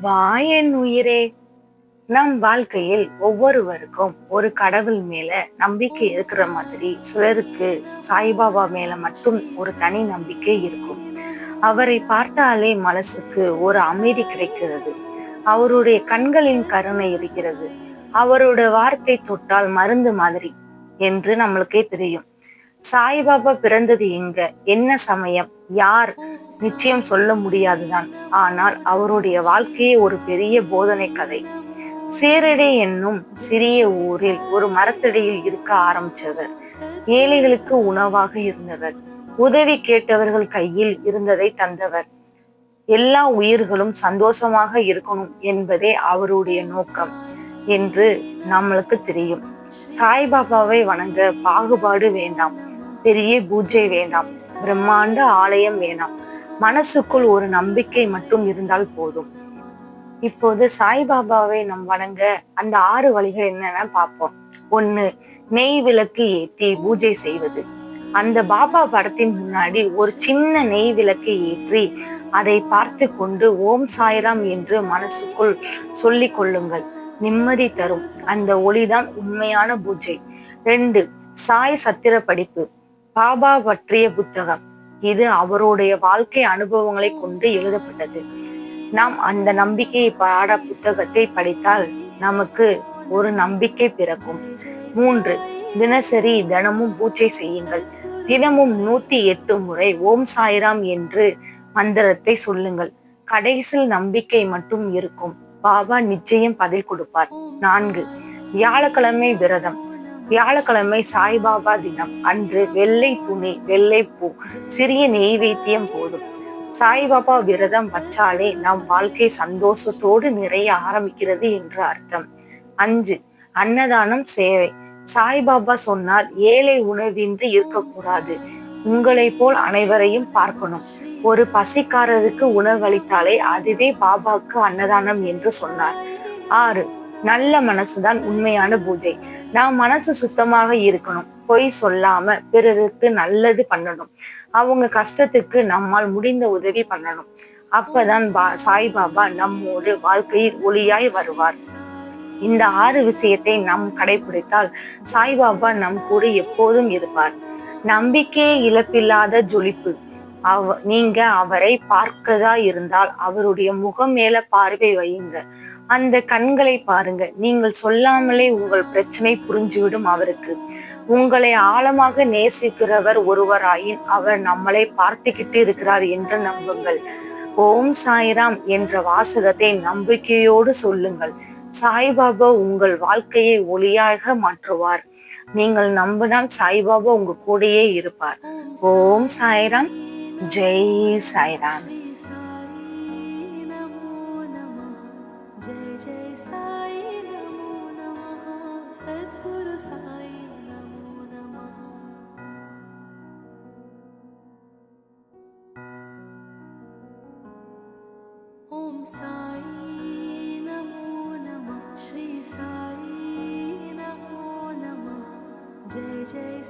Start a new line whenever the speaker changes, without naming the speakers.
வாயின் உயிரே நம் வாழ்க்கையில் ஒவ்வொருவருக்கும் ஒரு கடவுள் மேல நம்பிக்கை இருக்கிற மாதிரி சிலருக்கு சாய்பாபா மேல மட்டும் ஒரு தனி நம்பிக்கை இருக்கும். அவரை பார்த்தாலே மனசுக்கு ஒரு அமைதி கிடைக்கிறது. அவருடைய கண்களின் கருணை இருக்கிறது. அவரோட வார்த்தை தொட்டால் மருந்து மாதிரி என்று நம்மளுக்கே தெரியும். சாய்பாபா பிறந்தது எங்க? என்ன சமயம்? யார் நிச்சயம் சொல்ல முடியாதுதான். ஆனால் அவருடைய வாழ்க்கையே ஒரு பெரிய போதனை கதை. சீரடி என்னும் சிறிய ஊரில் ஒரு மரத்தடியில் இருக்க ஆரம்பிச்சவர் ஏழைகளுக்கு உணவாக இருந்தவர். உதவி கேட்டவர்கள் கையில் இருந்ததை தந்தவர். எல்லா உயிர்களும் சந்தோஷமாக இருக்கணும் என்பதே அவருடைய நோக்கம் என்று நம்மளுக்கு தெரியும். சாய்பாபாவை வணங்க பாகுபாடு வேண்டாம். பெரிய பூஜை வேண்டாம். பிரம்மாண்ட ஆலயம் வேண்டாம் மனசுக்குள் ஒரு நம்பிக்கை மட்டும் இருந்தால் போதும். இப்போது சாய்பாபாவை நம் வணங்க அந்த ஆறு வழிகள் என்னென்ன பார்ப்போம். ஒண்ணு நெய் விளக்கு ஏற்றி பூஜை செய்வது. அந்த பாபா படத்தின் முன்னாடி ஒரு சின்ன நெய் விளக்கு ஏற்றி அதை பார்த்து கொண்டு ஓம் சாய்ராம் என்று மனசுக்குள் சொல்லி கொள்ளுங்கள். நிம்மதி தரும். அந்த ஒளிதான் உண்மையான பூஜை. ரெண்டு சாய் சத்திர படிப்பு. பாபா பற்றிய புத்தகம். இது அவருடைய வாழ்க்கை அனுபவங்களை கொண்டு எழுதப்பட்டது. நாம் அந்த நம்பிக்கை பாட புத்தகத்தை படித்தால் நமக்கு ஒரு நம்பிக்கை பிறக்கும். மூன்று தினசரி தினமும் பூஜை செய்யுங்கள். தினமும் நூத்தி எட்டு முறை ஓம் சாய்ராம் என்று மந்திரத்தை சொல்லுங்கள். கடைசியில் நம்பிக்கை மட்டும் இருக்கும். பாபா நிச்சயம் பதில் கொடுப்பார். நான்கு வியாழக்கிழமை விரதம். வியாழக்கிழமை சாய்பாபா தினம். அன்று வெள்ளை துணி வெள்ளை பூ சிறிய நெய்வேத்தியம் போதும். சாய்பாபா விரதம் வச்சாலே நம் வாழ்க்கை சந்தோஷத்தோடு நிறைய ஆரம்பிக்கிறது என்று அர்த்தம். அஞ்சு அன்னதானம் சேவை. சாய்பாபா சொன்னார் ஏழை உணவின்றி இருக்கக்கூடாது. உங்களை போல் அனைவரையும் பார்க்கணும். ஒரு பசிக்காரருக்கு உணவளித்தாலே அதுவே பாபாக்கு அன்னதானம் என்று சொன்னார். ஆறு நல்ல மனசுதான் உண்மையான பூஜை. நான் மனசு சுத்தமாக இருக்கணும். பொய் சொல்லாம பிறருக்கு நல்லது பண்ணணும். அவங்க கஷ்டத்துக்கு நம்மால் முடிந்த உதவி பண்ணணும். அப்பதான் பா சாய்பாபா நம்மோடு வாழ்க்கையில் ஒளியாய் வருவார். இந்த ஆறு விஷயத்தை நாம் கடைபிடித்தால் சாய்பாபா நம் கூட எப்போதும் இருப்பார். நம்பிக்கையே இழப்பில்லாத ஜொலிப்பு. அவ நீங்க அவரை பார்க்கதா இருந்தால் அவருடைய முகம் மேல பார்வை வையுங்க. அந்த கண்களை பாருங்க. நீங்கள் சொல்லாமலே உங்கள் பிரச்சனை புரிஞ்சுவிடும் அவருக்கு. உங்களை ஆழமாக நேசிக்கிறவர் ஒருவராயின் அவர் நம்மளை பார்த்துக்கிட்டு இருக்கிறார் என்று நம்புங்கள். ஓம் சாய்ராம் என்ற வாசகத்தை நம்பிக்கையோடு சொல்லுங்கள். சாய்பாபா உங்கள் வாழ்க்கையை ஒளியாக மாற்றுவார். நீங்கள் நம்பினால் சாய்பாபா உங்க கூடயே இருப்பார். ஓம் சாய்ராம்.
जय साई सद्गुरु साई नमो साई नमो। नमः श्री साई नमः जय जय